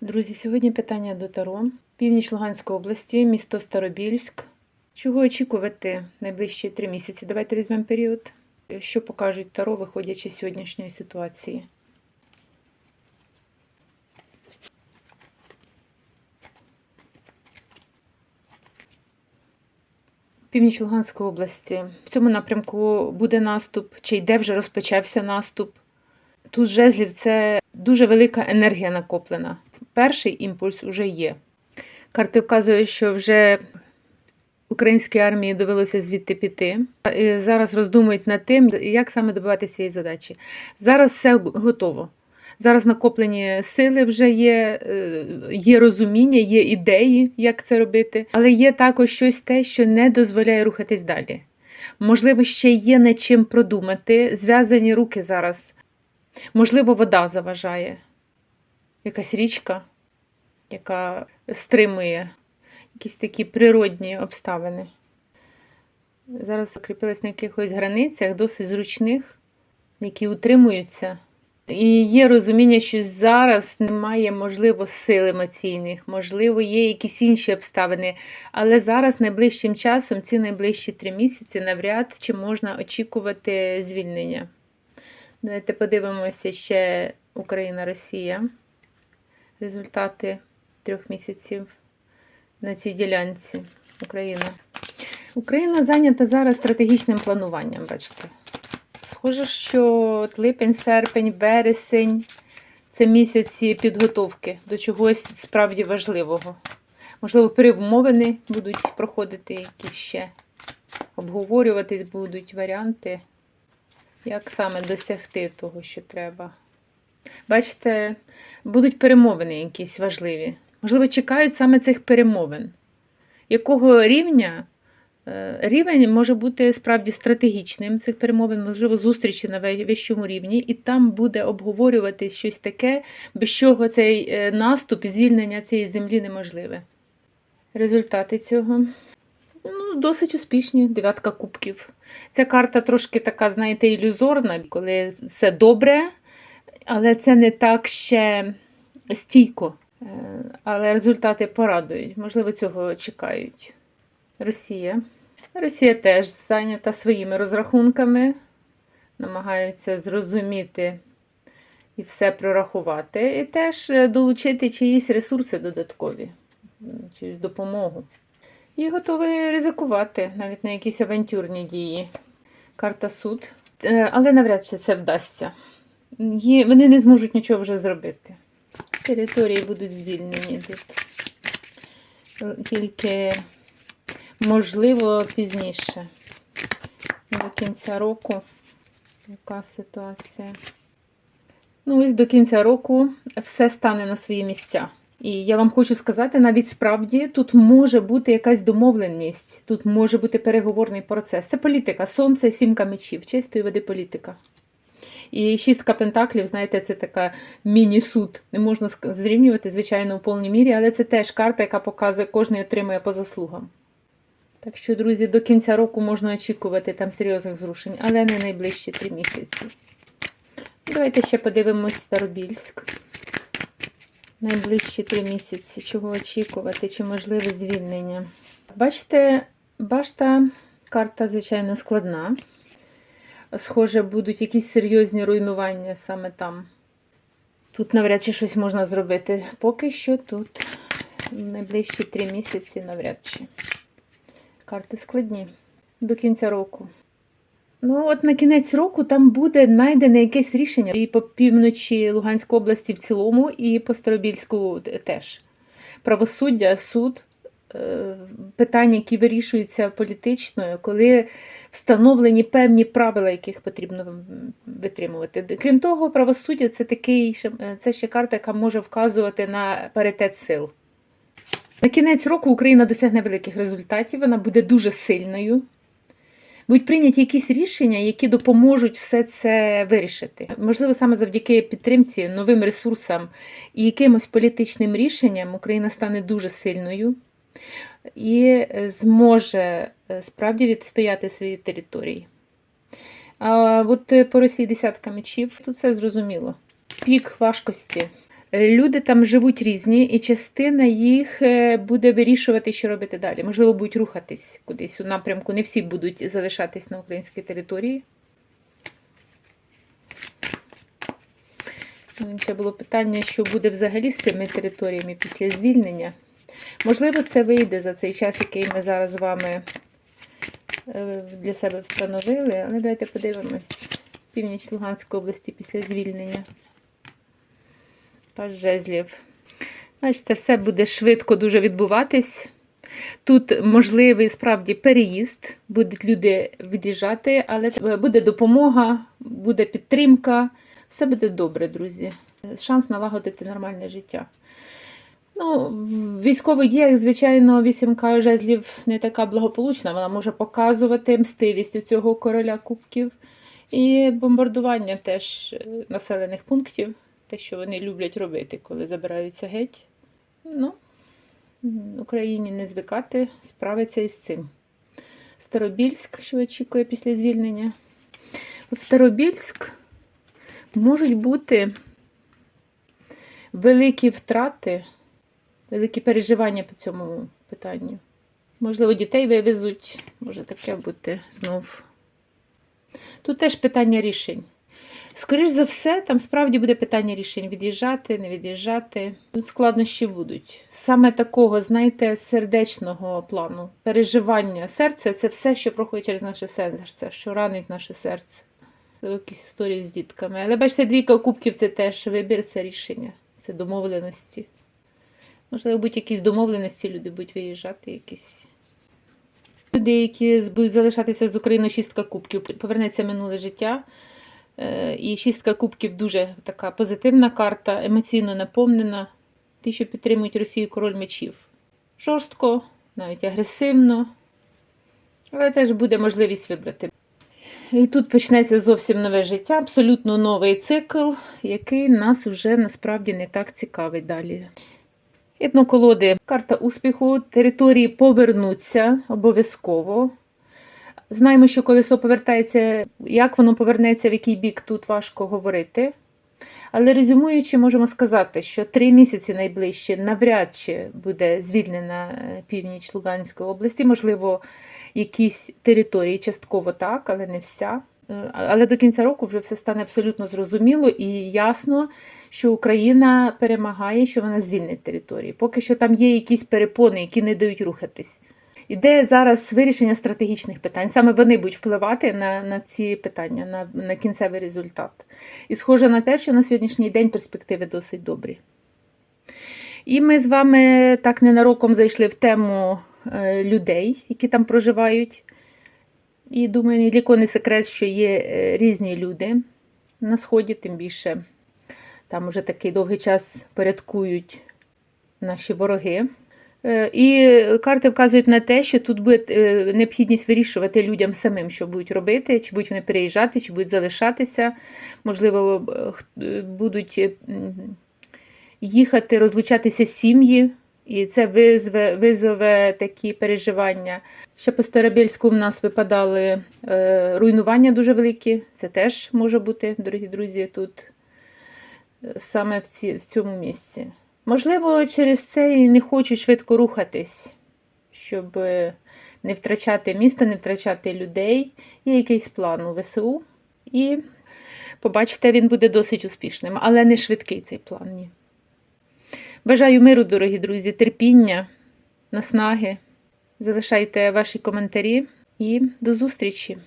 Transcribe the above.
Друзі, сьогодні питання до Таро. Північ Луганської області, місто Старобільськ. Чого очікувати найближчі три місяці? Давайте візьмемо період. Що покажуть Таро, виходячи з сьогоднішньої ситуації? Північ Луганської області. В цьому напрямку буде наступ, чи йде вже розпочався наступ. Тут жезлів це дуже велика енергія накоплена. Перший імпульс вже є. Карти вказують, що вже українській армії довелося звідти піти. Зараз роздумують над тим, як саме добиватися цієї задачі. Зараз все готово. Зараз накоплені сили вже є, е, є розуміння, є ідеї, як це робити, але є також щось те, що не дозволяє рухатись далі. Можливо, ще є над чим продумати. Зв'язані руки зараз. Можливо, вода заважає. Якась річка, яка стримує якісь такі природні обставини. Зараз закріпилась на якихось границях, досить зручних, які утримуються. І є розуміння, що зараз немає, можливо, сил емоційних, можливо, є якісь інші обставини. Але зараз, найближчим часом, ці найближчі три місяці, навряд чи можна очікувати звільнення. Давайте подивимося ще Україна-Росія. Результати трьох місяців на цій ділянці. Україна. Україна зайнята зараз стратегічним плануванням, бачите. Схоже, що липень, серпень, вересень це місяці підготовки до чогось справді важливого. Можливо, перемовини будуть проходити якісь ще, обговорюватись будуть варіанти, як саме досягти того, що треба. Бачите, будуть перемовини якісь важливі. Можливо, чекають саме цих перемовин. Якого рівня? Е, Рівень може бути справді стратегічним цих перемовин, можливо, зустрічі на вищому рівні, і там буде обговорюватись щось таке, без чого цей е, наступ і звільнення цієї землі неможливе. Результати цього ну, досить успішні. Дев'ятка кубків. Ця карта трошки така, знаєте, ілюзорна, коли все добре, але це не так ще стійко. Е, Але результати порадують. Можливо, цього чекають. Росія. Росія теж зайнята своїми розрахунками, намагається зрозуміти і все прорахувати, і теж е, долучити чиїсь ресурси додаткові, чиюсь допомогу. І готові ризикувати навіть на якісь авантюрні дії. Карта суд. Е, Але навряд чи це вдасться. Вони не зможуть нічого вже зробити. Території будуть звільнені тут. Тільки можливо пізніше. До кінця року. Яка ситуація? Ну, ось до кінця року все стане на свої місця. І я вам хочу сказати, навіть справді тут може бути якась домовленість, тут може бути переговорний процес. Це політика. Сонце, сімка мечів, чистої води політика. І шістка пентаклів, знаєте, це така міні-суд. Не можна зрівнювати, звичайно, у повній мірі, але це теж карта, яка показує, кожен отримує по заслугам. Так що, друзі, до кінця року можна очікувати там серйозних зрушень, але не найближчі три місяці. Давайте ще подивимось Старобільськ. Найближчі три місяці. Чого очікувати, чи можливе звільнення. Бачите, башта, карта, звичайно, складна. Схоже, будуть якісь серйозні руйнування саме там. Тут навряд чи щось можна зробити. Поки що тут найближчі три місяці навряд чи. Карти складні до кінця року. Ну, от на кінець року там буде знайдене якесь рішення і по півночі Луганської області в цілому, і по Старобільську теж. Правосуддя, суд, е, питання, які вирішуються політично, коли встановлені певні правила, яких потрібно витримувати. Крім того, правосуддя це такий е, це ще карта, яка може вказувати на паритет сил. На кінець року Україна досягне великих результатів, вона буде дуже сильною. Будуть прийняті якісь рішення, які допоможуть все це вирішити. Можливо, саме завдяки підтримці, новим ресурсам і якимось політичним рішенням Україна стане дуже сильною і е, зможе е, справді відстояти свої території. А от е, по Росії десятка мечів, тут все зрозуміло. Пік важкості. Люди там живуть різні, і частина їх буде вирішувати, що робити далі. Можливо, будуть рухатись кудись у напрямку. Не всі будуть залишатись на українській території. Ще було питання, що буде взагалі з цими територіями після звільнення. Можливо, це вийде за цей час, який ми зараз з вами е, для себе встановили. Але давайте подивимось. Північ Луганської області після звільнення. Паж жезлів. Бачите, все буде швидко дуже відбуватись. Тут можливий справді переїзд, будуть люди від'їжджати, але буде допомога, буде підтримка. Все буде добре, друзі. Шанс налагодити нормальне життя. Ну, в військових діях, звичайно, вісімка жезлів не така благополучна. Вона може показувати мстивість у цього короля кубків. І бомбардування теж е, населених пунктів, те, що вони люблять робити, коли забираються геть. Ну, Україні не звикати, справиться із цим. Старобільськ, що очікує після звільнення. От Старобільськ можуть бути великі втрати, великі переживання по цьому питанню. Можливо, дітей вивезуть, може таке бути знов. Тут теж питання рішень. Скоріш за все, там справді буде питання рішень: від'їжджати, не від'їжджати. Тут складнощі будуть. Саме такого, знаєте, сердечного плану, переживання. Серце це все, що проходить через наше серце, що ранить наше серце. Це якісь історії з дітками. Але бачите, двійка кубків це теж вибір, це рішення, це домовленості. Можливо, будуть якісь домовленості, люди будуть виїжджати, якісь. Люди, які будуть залишатися з Україною, шістка кубків, повернеться минуле життя. Е, І шістка кубків дуже така позитивна карта, емоційно наповнена. Ті, що підтримують Росію король мечів. Жорстко, навіть агресивно. Але теж буде можливість вибрати. І тут почнеться зовсім нове життя, абсолютно новий цикл, який нас вже насправді не так цікавить далі. Етноколоди, карта успіху, території повернуться обов'язково. Знаємо, що колесо повертається, як воно повернеться, в який бік тут важко говорити. Але резюмуючи, можемо сказати, що три місяці найближче навряд чи буде звільнена е, північ Луганської області, можливо, якісь території частково так, але не вся. Е, Але до кінця року вже все стане абсолютно зрозуміло і ясно, що Україна перемагає, що вона звільнить території. Поки що там є якісь перепони, які не дають рухатись. Іде зараз вирішення стратегічних питань. Саме вони будуть впливати на, на ці питання, на, на кінцевий результат. І схоже на те, що на сьогоднішній день перспективи досить добрі. І ми з вами так ненароком зайшли в тему е, людей, які там проживають. І думаю, ні не секрет, що є е, різні люди на сході, тим більше там уже такий довгий час порядкують наші вороги. Е, І карти вказують на те, що тут буде е, необхідність вирішувати людям самим, що будуть робити, чи будуть вони переїжджати, чи будуть залишатися. Можливо, будуть їхати, розлучатися сім'ї, і це визве, визове такі переживання. Ще по Старобільську в нас випадали е, руйнування дуже великі. Це теж може бути, дорогі друзі, тут е, саме в, ці, в цьому місці. Можливо, через це і не хочуть швидко рухатись, щоб е, не втрачати місто, не втрачати людей. Є якийсь план у ВСУ. І побачите, він буде досить успішним, але не швидкий цей план. Ні. Бажаю миру, дорогі друзі, терпіння, наснаги. Залишайте ваші коментарі і до зустрічі!